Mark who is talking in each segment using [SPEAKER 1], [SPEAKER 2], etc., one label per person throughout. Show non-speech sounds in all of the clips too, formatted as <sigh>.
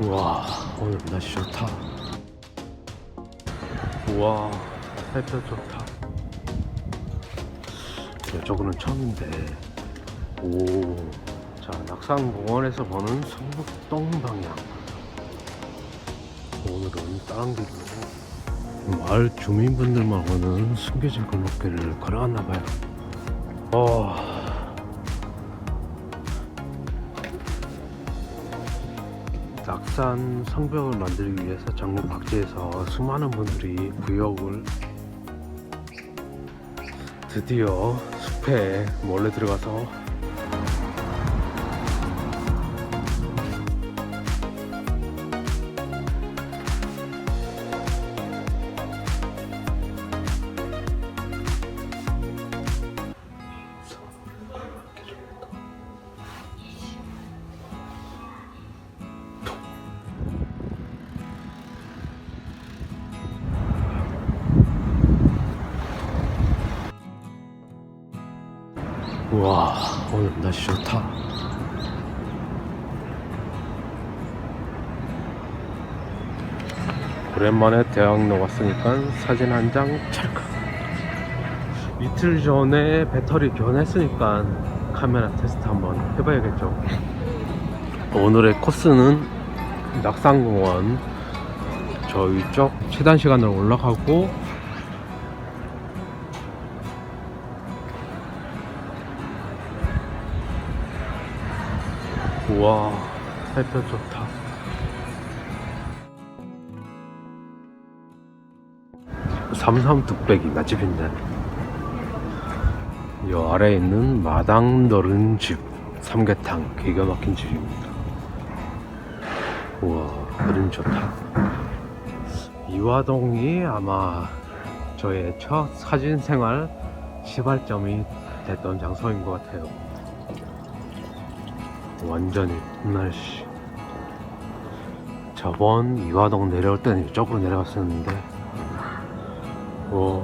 [SPEAKER 1] 우와 오늘 날씨 좋다. 우와 햇볕 좋다. 이쪽은 처음인데. 오자 낙산공원에서 보는 성북동 방향. 오늘은 다른 길로. 마을 주민분들만 오는 숨겨진 골목길을 걸어갔나봐요. 어... 낙산 성벽을 만들기 위해서 전국 각지에서 수많은 분들이 구역을 드디어 숲에 몰래 들어가서 우와 오늘 날씨 좋다. 오랜만에 대학로 왔으니까 사진 한 장 찰칵. 이틀 전에 배터리 교환했으니까 카메라 테스트 한번 해봐야겠죠. 오늘의 코스는 낙산공원. 저 위쪽 최단 시간으로 올라가고 우와 햇볕 좋다. 삼삼 뚝배기 맛집인데? 요 아래에 있는 마당 너른 집 삼계탕 기가 막힌 집입니다. 우와 그림 좋다. 이화동이 아마 저의 첫 사진 생활 시발점이 됐던 장소인 것 같아요 완전히 날씨. 저번 이화동 내려올 때는 이쪽으로 내려갔었는데 오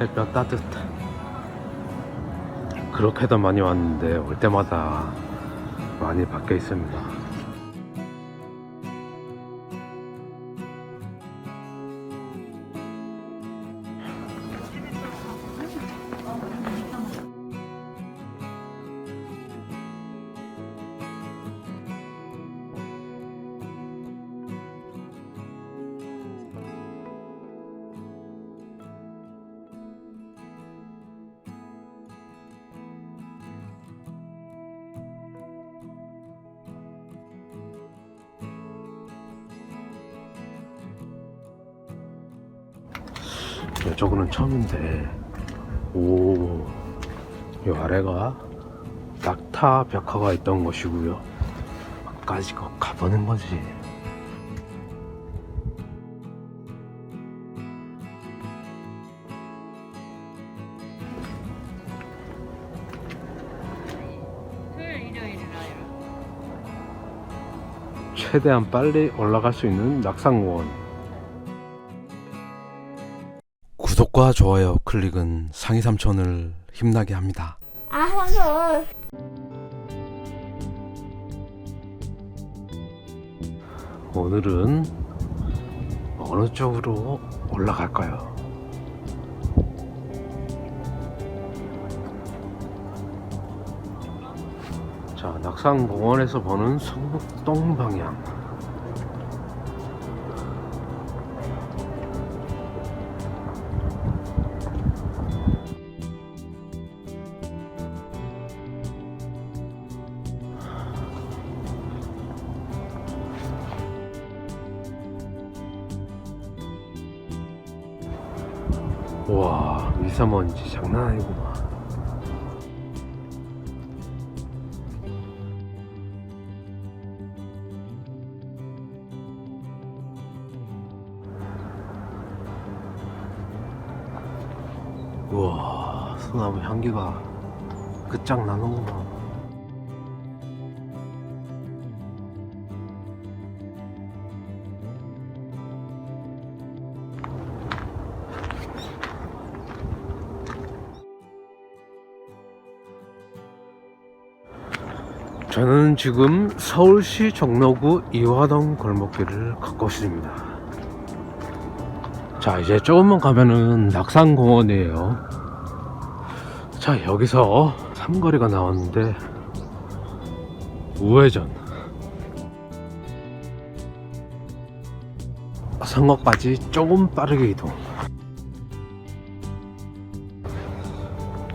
[SPEAKER 1] 햇볕 따뜻해. 그렇게도 많이 왔는데 올 때마다 많이 바뀌어 있습니다 이쪽은 처음인데 오, 이 아래가 낙타 벽화가 있던 곳이고요. 까지 거 가보는 거지. 최대한 빨리 올라갈 수 있는 낙산공원. 구독과 좋아요 클릭은 상위 삼촌을 힘나게 합니다.
[SPEAKER 2] 아, 삼촌.
[SPEAKER 1] 오늘은 어느 쪽으로 올라갈까요? 자, 낙산공원에서 보는 성북동 방향. 미세먼지 장난 아니구만. 우와, 소나무 향기가 끝장나는구만. 저는 지금 서울시 종로구 이화동 골목길을 걷고 있습니다. 자, 이제 조금만 가면은 낙산공원이에요. 자, 여기서 삼거리가 나왔는데, 우회전. 선거까지 조금 빠르게 이동.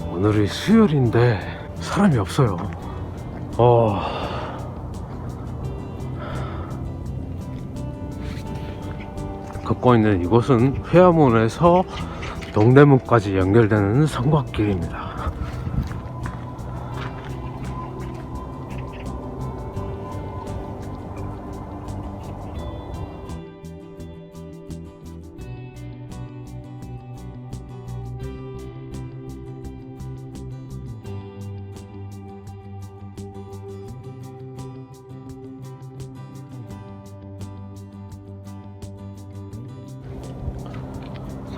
[SPEAKER 1] 오늘이 수요일인데 사람이 없어요. 어. 걷고 있는 이곳은 회화문에서 동대문까지 연결되는 성곽길입니다.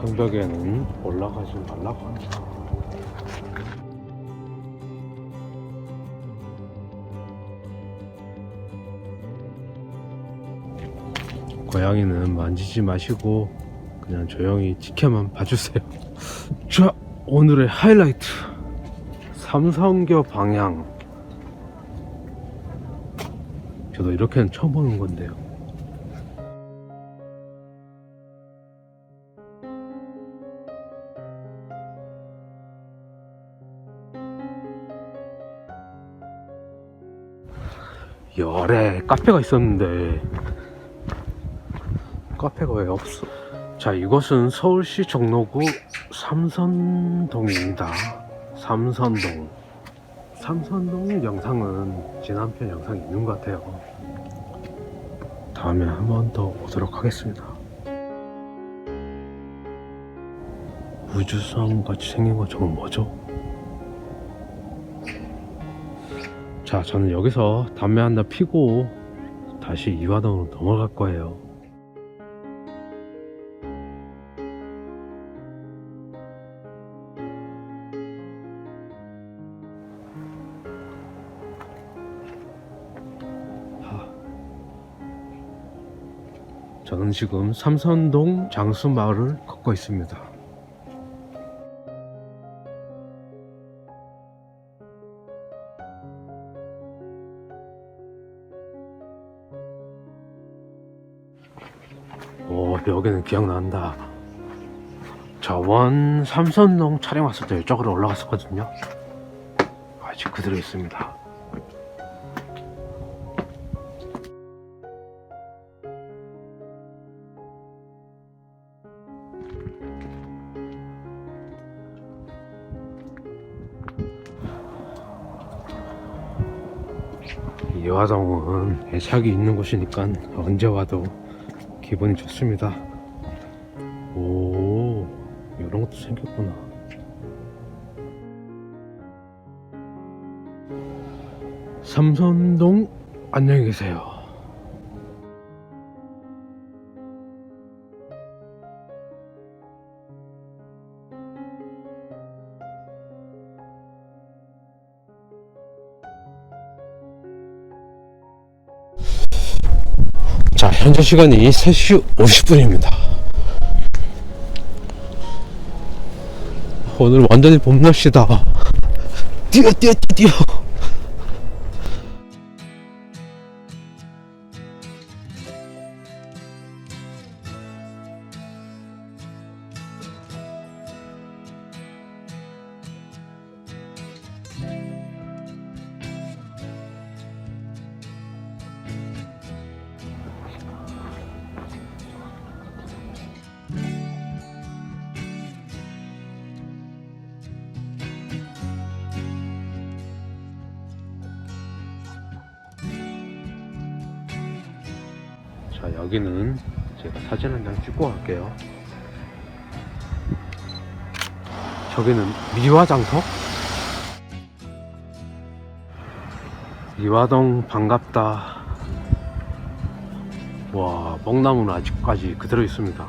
[SPEAKER 1] 성벽에는 올라가지 말라고 합니다. 고양이는 만지지 마시고 그냥 조용히 지켜만 봐주세요. <laughs> 자, 오늘의 하이라이트. 삼성교 방향. 저도 이렇게는 처음 보는 건데요. 열에 카페가 있었는데. 카페가 왜 없어? 자 이곳은 서울시 종로구 삼선동입니다. 삼선동. 삼선동 영상은 지난편 영상이 있는 것 같아요. 다음에 한 번 더 오도록 하겠습니다. 우주선 같이 생긴 거 저건 뭐죠? 자, 저는 여기서 담배 한대 피고 다시 이화동으로 넘어갈 거예요. 하. 저는 지금 삼선동 장수마을을 걷고 있습니다. 기억난다. 저번 삼선동 촬영 왔을 때 이쪽으로 올라갔었거든요. 아직 그대로 있습니다. 이화동은 애착이 있는 곳이니까 언제 와도 기분이 좋습니다. 오, 이런 것도 생겼구나. 삼선동 안녕히 계세요. 자, 현재 시간이 3시 50분입니다. 오늘 완전히 봄날씨다. 뛰어, 뛰어, 뛰어. 자, 여기는 제가 사진 한 장 찍고 갈게요. 저기는 미화장터? 미화동 반갑다. 와, 뽕나무는 아직까지 그대로 있습니다.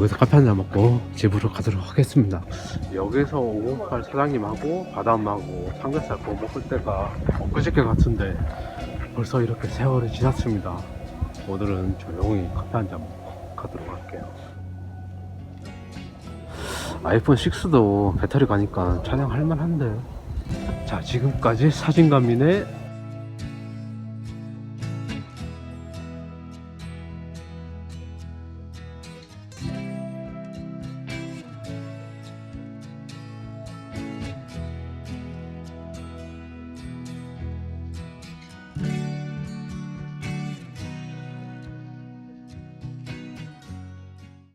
[SPEAKER 1] 여기서 커피 한잔 먹고 집으로 가도록 하겠습니다. 여기서 508 사장님하고 바다엄마하고 삼겹살 구워 먹을 때가 엊그저께 같은데 벌써 이렇게 세월이 지났습니다. 오늘은 조용히 커피 한잔 먹고 가도록 할게요. 아이폰 6도 배터리 가니까 촬영할 만한데. 자, 지금까지 사진가민의